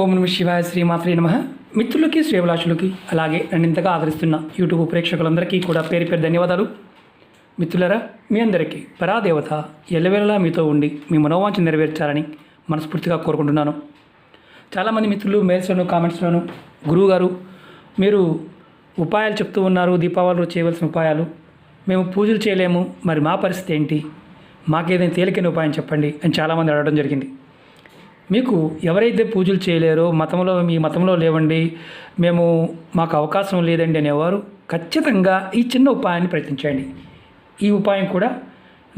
ఓం నమ శివాయ శ్రీమాత్రే నమ. మిత్రులకి శ్రేవలాషులకి అలాగే నన్ను ఇంతగా ఆదరిస్తున్న యూట్యూబ్ ప్రేక్షకులందరికీ కూడా పేరు పేరు ధన్యవాదాలు. మిత్రులరా మీ అందరికీ పరాదేవత ఎల్లవేళలా మీతో ఉండి మీ మనోవాంఛ నెరవేర్చాలని మనస్ఫూర్తిగా కోరుకుంటున్నాను. చాలామంది మిత్రులు మెయిల్స్లోను కామెంట్స్లోను గురువు గారు మీరు ఉపాయాలు చెప్తూ ఉన్నారు దీపావళిలో చేయవలసిన ఉపాయాలు. మేము పూజలు చేయలేము మరి మా పరిస్థితి ఏంటి? మాకేదైనా తేలికైన ఉపాయం చెప్పండి అని చాలామంది అడగడం జరిగింది. మీకు ఎవరైతే పూజలు చేయలేరో మతంలో మీ మతంలో లేవండి మేము మాకు అవకాశం లేదండి అనేవారు ఖచ్చితంగా ఈ చిన్న ఉపాయాన్ని ప్రయత్నించండి. ఈ ఉపాయం కూడా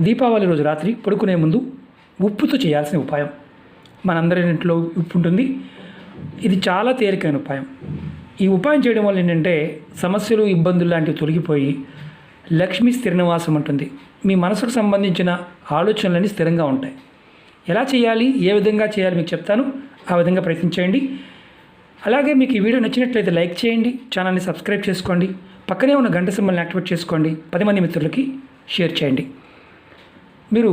దీపావళి రోజు రాత్రి పడుకునే ముందు ఉప్పుతో చేయాల్సిన ఉపాయం. మనందరి ఇంట్లో ఉప్పు ఉంటుంది. ఇది చాలా తేలికైన ఉపాయం. ఈ ఉపాయం చేయడం వల్ల ఏంటంటే సమస్యలు ఇబ్బందులు లాంటివి తొలగిపోయి లక్ష్మి స్థిరనివాసం ఉంటుంది. మీ మనసుకు సంబంధించిన ఆలోచనలన్నీ స్థిరంగా ఉంటాయి. ఎలా చేయాలి ఏ విధంగా చేయాలి మీకు చెప్తాను. ఆ విధంగా ప్రయత్నించండి అలాగే మీకు ఈ వీడియో నచ్చినట్లయితే లైక్ చేయండి ఛానల్ని సబ్స్క్రైబ్ చేసుకోండి పక్కనే ఉన్న గంట సింబల్ని యాక్టివేట్ చేసుకోండి పది మంది మిత్రులకి షేర్ చేయండి. మీరు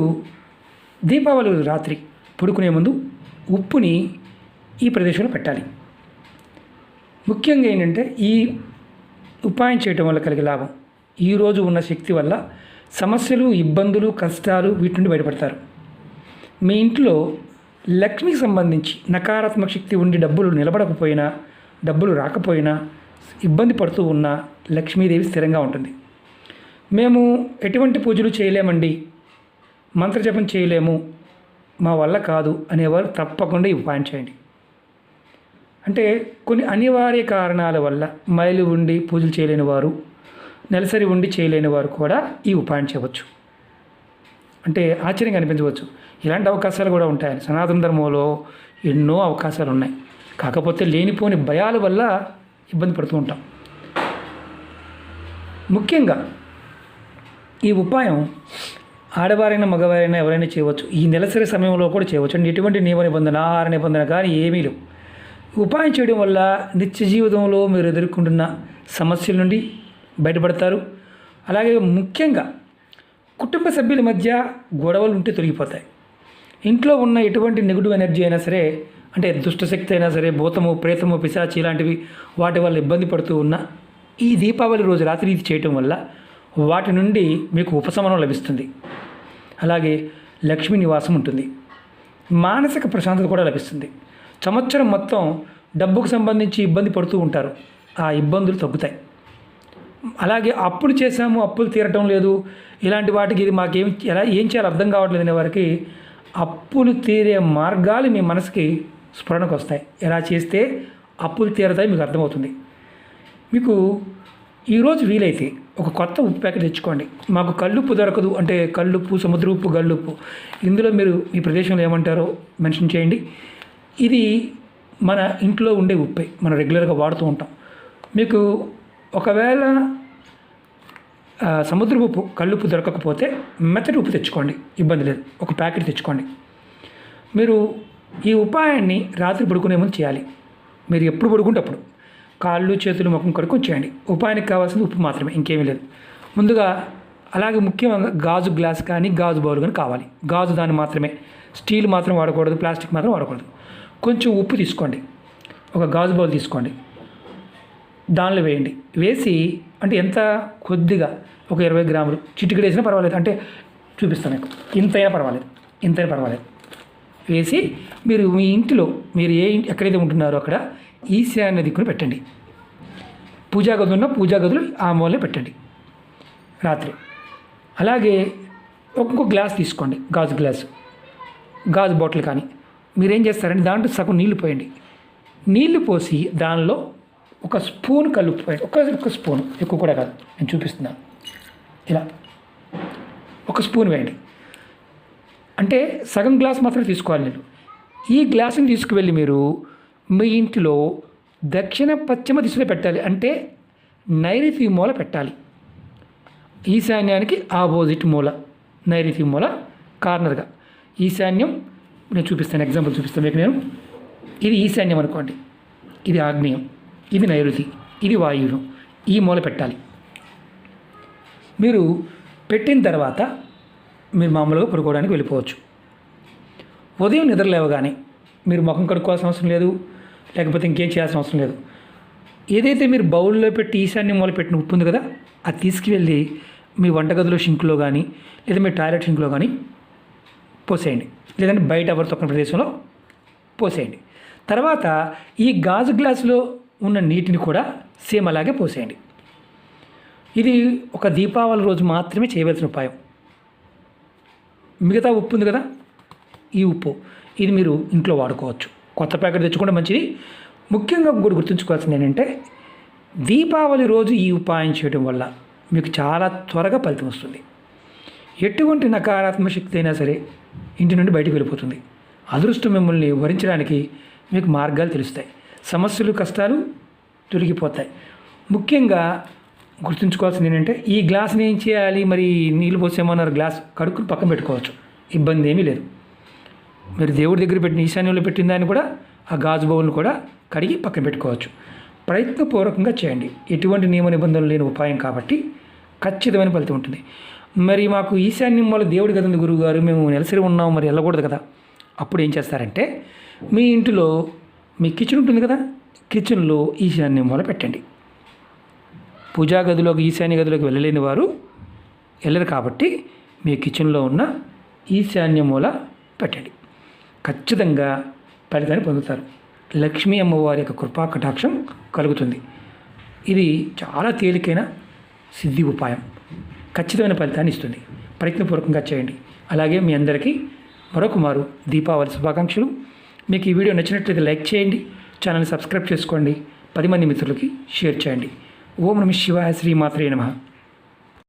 దీపావళి రాత్రి పడుకునే ముందు ఉప్పుని ఈ ప్రదేశంలో పెట్టాలి. ముఖ్యంగా ఏంటంటే ఈ ఉపాయం చేయటం వల్ల కలిగే లాభం. ఈరోజు ఉన్న శక్తి వల్ల సమస్యలు ఇబ్బందులు కష్టాలు వీటి నుండి బయటపడతారు. మీ ఇంట్లో లక్ష్మికి సంబంధించి నకారాత్మక శక్తి ఉండి డబ్బులు నిలబడకపోయినా డబ్బులు రాకపోయినా ఇబ్బంది పడుతూ ఉన్నా లక్ష్మీదేవి స్థిరంగా ఉంటుంది. మేము ఎటువంటి పూజలు చేయలేమండి. మంత్రజపం చేయలేము. మా వల్ల కాదు అనేవారు తప్పకుండా ఈ ఉపాయం చేయండి. అంటే కొన్ని అనివార్య కారణాల వల్ల మైలు ఉండి పూజలు చేయలేని వారు నెలసరి ఉండి చేయలేని వారు కూడా ఈ ఉపాయం చేయవచ్చు. అంటే ఆశ్చర్యంగా అనిపించవచ్చు. ఇలాంటి అవకాశాలు కూడా ఉంటాయని. సనాతన ధర్మంలో ఎన్నో అవకాశాలు ఉన్నాయి. కాకపోతే లేనిపోని భయాల వల్ల ఇబ్బంది పడుతూ ఉంటాం. ముఖ్యంగా ఈ ఉపాయం ఆడవారైనా మగవారైనా ఎవరైనా చేయవచ్చు. ఈ నెలసరి సమయంలో కూడా చేయవచ్చు. అంటే ఎటువంటి నియమ నిబంధన ఆహార నిబంధన కానీ ఏమీ లేవు. ఉపాయం చేయడం వల్ల నిత్య జీవితంలో మీరు ఎదుర్కొంటున్న సమస్యల నుండి బయటపడతారు. అలాగే ముఖ్యంగా కుటుంబ సభ్యుల మధ్య గొడవలు ఉంటే తొలగిపోతాయి. ఇంట్లో ఉన్న ఎటువంటి నెగిటివ్ ఎనర్జీ అయినా సరే అంటే దుష్టశక్తి అయినా సరే భూతము ప్రేతము పిశాచి ఇలాంటివి వాటి వల్ల ఇబ్బంది పడుతూ ఉన్న ఈ దీపావళి రోజు రాత్రి ఇది చేయటం వల్ల వాటి నుండి మీకు ఉపశమనం లభిస్తుంది. అలాగే లక్ష్మీ నివాసం ఉంటుంది. మానసిక ప్రశాంతత కూడా లభిస్తుంది. సంవత్సరం మొత్తం డబ్బుకు సంబంధించి ఇబ్బంది పడుతూ ఉంటారు. ఆ ఇబ్బందులు తగ్గుతాయి. అలాగే అప్పులు చేసాము అప్పులు తీరటం లేదు. ఇలాంటి వాటికి ఇది మాకేం ఎలా ఏం చేయాలో అర్థం కావట్లేదు అనే వారికి అప్పులు తీరే మార్గాలు మీ మనసుకి స్ఫురణకు వస్తాయి. ఎలా చేస్తే అప్పులు తీరతాయి మీకు అర్థమవుతుంది. మీకు ఈరోజు వీలైతే ఒక కొత్త ఉప్పు ప్యాకెట్ తెచ్చుకోండి. మాకు కళ్ళుప్పు దొరకదు అంటే కళ్ళుప్పు సముద్ర ఉప్పు గల్లుప్పు ఇందులో మీరు మీ ప్రదేశంలో ఏమంటారో మెన్షన్ చేయండి. ఇది మన ఇంట్లో ఉండే ఉప్పే మనం రెగ్యులర్గా వాడుతూ ఉంటాం. మీకు ఒకవేళ సముద్రపు ఉప్పు కల్లుప్పు దొరకకపోతే మెత్తటి ఉప్పు తెచ్చుకోండి. ఇబ్బంది లేదు. ఒక ప్యాకెట్ తెచ్చుకోండి. మీరు ఈ ఉపాయాన్ని రాత్రి పడుకునే ముందు చేయాలి. మీరు ఎప్పుడు పడుకుంటే అప్పుడు. కాళ్ళు చేతులు ముఖం కడుక్కొని చేయండి. ఉపాయానికి కావాల్సింది ఉప్పు మాత్రమే ఇంకేమీ లేదు. ముందుగా అలాగే ముఖ్యంగా గాజు గ్లాస్ కానీ గాజు బౌల్ కానీ కావాలి. గాజు దాన్ని మాత్రమే. స్టీల్ మాత్రం వాడకూడదు ప్లాస్టిక్ మాత్రం వాడకూడదు. కొంచెం ఉప్పు తీసుకోండి. ఒక గాజు బౌల్ తీసుకోండి. దానిలో వేయండి. వేసి అంటే ఎంత? కొద్దిగా ఒక ఇరవై గ్రాములు. చిటికెడు వేసినా పర్వాలేదు. అంటే చూపిస్తాను మీకు. ఇంతైనా పర్వాలేదు. ఇంతైనా పర్వాలేదు. వేసి మీరు మీ ఇంటిలో మీరు ఏ ఇంటి ఎక్కడైతే ఉంటున్నారో అక్కడ ఈశాన్య దిక్కును పెట్టండి. పూజా గదులు ఉన్న పూజా గదులు ఆ మూలనే పెట్టండి. రాత్రి. అలాగే ఒక్కొక్క గ్లాస్ తీసుకోండి. గాజు గ్లాసు. గాజు బాటిల్ కానీ. మీరేం చేస్తారంటే దాంట్లో సగం నీళ్ళు పోయండి. నీళ్ళు పోసి దానిలో ఒక స్పూన్ కలుపుకోండి ఒక ఒక స్పూన్ ఎక్కువ కూడా కాదు. నేను చూపిస్తున్నాను ఇలా. ఒక స్పూన్ వేయండి. అంటే సగం గ్లాస్ మాత్రం తీసుకోవాలి నేను. ఈ గ్లాసుని తీసుకువెళ్ళి మీరు మీ ఇంటిలో దక్షిణ పశ్చిమ దిశలో పెట్టాలి. అంటే నైరుతి మూల పెట్టాలి. ఈశాన్యానికి ఆపోజిట్ మూల నైరుతి మూల కార్నర్గా. ఈశాన్యం నేను చూపిస్తాను ఎగ్జాంపుల్ చూపిస్తాను మీకు నేను. ఇది ఈశాన్యం అనుకోండి. ఇది ఆగ్నేయం. ఇది నైరుతి ఇది వాయువ్యం ఈ మూల పెట్టాలి. మీరు పెట్టిన తర్వాత మీరు మామూలుగా పడుకోవడానికి వెళ్ళిపోవచ్చు. ఉదయం నిద్ర లేవగానే మీరు ముఖం కడుక్కోవాల్సిన అవసరం లేదు లేకపోతే ఇంకేం చేయాల్సిన అవసరం లేదు. ఏదైతే మీరు బౌల్లో పెట్టి ఈశాన్య మూల పెట్టిన ఉప్పు ఉంది కదా అది తీసుకువెళ్ళి మీ వంటగదిలో షింక్లో కానీ లేదా మీ టాయిలెట్ షింక్లో కానీ పోసేయండి. లేదంటే బయట ఎవరు తొక్కని ప్రదేశంలో పోసేయండి. తర్వాత ఈ గాజు గ్లాసులో ఉన్న నీటిని కూడా సేమ్ అలాగే పోసేయండి. ఇది ఒక దీపావళి రోజు మాత్రమే చేయవలసిన ఉపాయం. మిగతా ఉప్పు ఉంది కదా? ఈ ఉప్పు. ఇది మీరు ఇంట్లో వాడుకోవచ్చు. కొత్త ప్యాకెట్ తెచ్చుకుంటే మంచిది. ముఖ్యంగా కూడా గుర్తుంచుకోవాల్సింది ఏంటంటే దీపావళి రోజు ఈ ఉపాయం చేయడం వల్ల మీకు చాలా త్వరగా ఫలితం వస్తుంది. ఎటువంటి నకారాత్మక శక్తి అయినా సరే ఇంటి నుండి బయటకు వెళ్ళిపోతుంది. అదృష్టం మిమ్మల్ని వరించడానికి మీకు మార్గాలు తెలుస్తాయి. సమస్యలు కష్టాలు తొలగిపోతాయి. ముఖ్యంగా గుర్తుంచుకోవాల్సింది ఏంటంటే ఈ గ్లాస్ని ఏం చేయాలి? మరి నీళ్ళు పోసేమన్నారు గ్లాస్ కడుక్కుని పక్కన పెట్టుకోవచ్చు. ఇబ్బంది ఏమీ లేదు. మీరు దేవుడి దగ్గర పెట్టిన ఈశాన్యంలో పెట్టిన దాన్ని కూడా ఆ గాజు బౌల్ని కూడా కడిగి పక్కన పెట్టుకోవచ్చు. ప్రయత్నపూర్వకంగా చేయండి. ఎటువంటి నియమ నిబంధనలు లేని ఉపాయం కాబట్టి ఖచ్చితమైన ఫలితం ఉంటుంది. మరి మాకు ఈశాన్యం వల్ల దేవుడి కదండి గురువు గారు మేము నెలసరి ఉన్నాం మరి వెళ్ళకూడదు కదా. అప్పుడు ఏం చేస్తారంటే మీ ఇంటిలో మీ కిచెన్ ఉంటుంది కదా? కిచెన్లో ఈశాన్యం మూల పెట్టండి. పూజా గదిలోకి ఈశాన్య గదిలోకి వెళ్ళలేని వారు వెళ్ళరు కాబట్టి మీ కిచెన్లో ఉన్న ఈశాన్య మూల పెట్టండి. ఖచ్చితంగా ఫలితాన్ని పొందుతారు. లక్ష్మీ అమ్మవారి యొక్క కృపా కటాక్షం కలుగుతుంది. ఇది చాలా తేలికైన సిద్ధి ఉపాయం. ఖచ్చితమైన ఫలితాన్ని ఇస్తుంది. ప్రయత్నపూర్వకంగా చేయండి. అలాగే మీ అందరికీ మరొక మారు దీపావళి శుభాకాంక్షలు. మీకు ఈ వీడియో నచ్చినట్లయితే లైక్ చేయండి ఛానల్ని సబ్స్క్రైబ్ చేసుకోండి పది మంది మిత్రులకి షేర్ చేయండి. ఓం నమ శివాయ శ్రీమాత్రే నమః.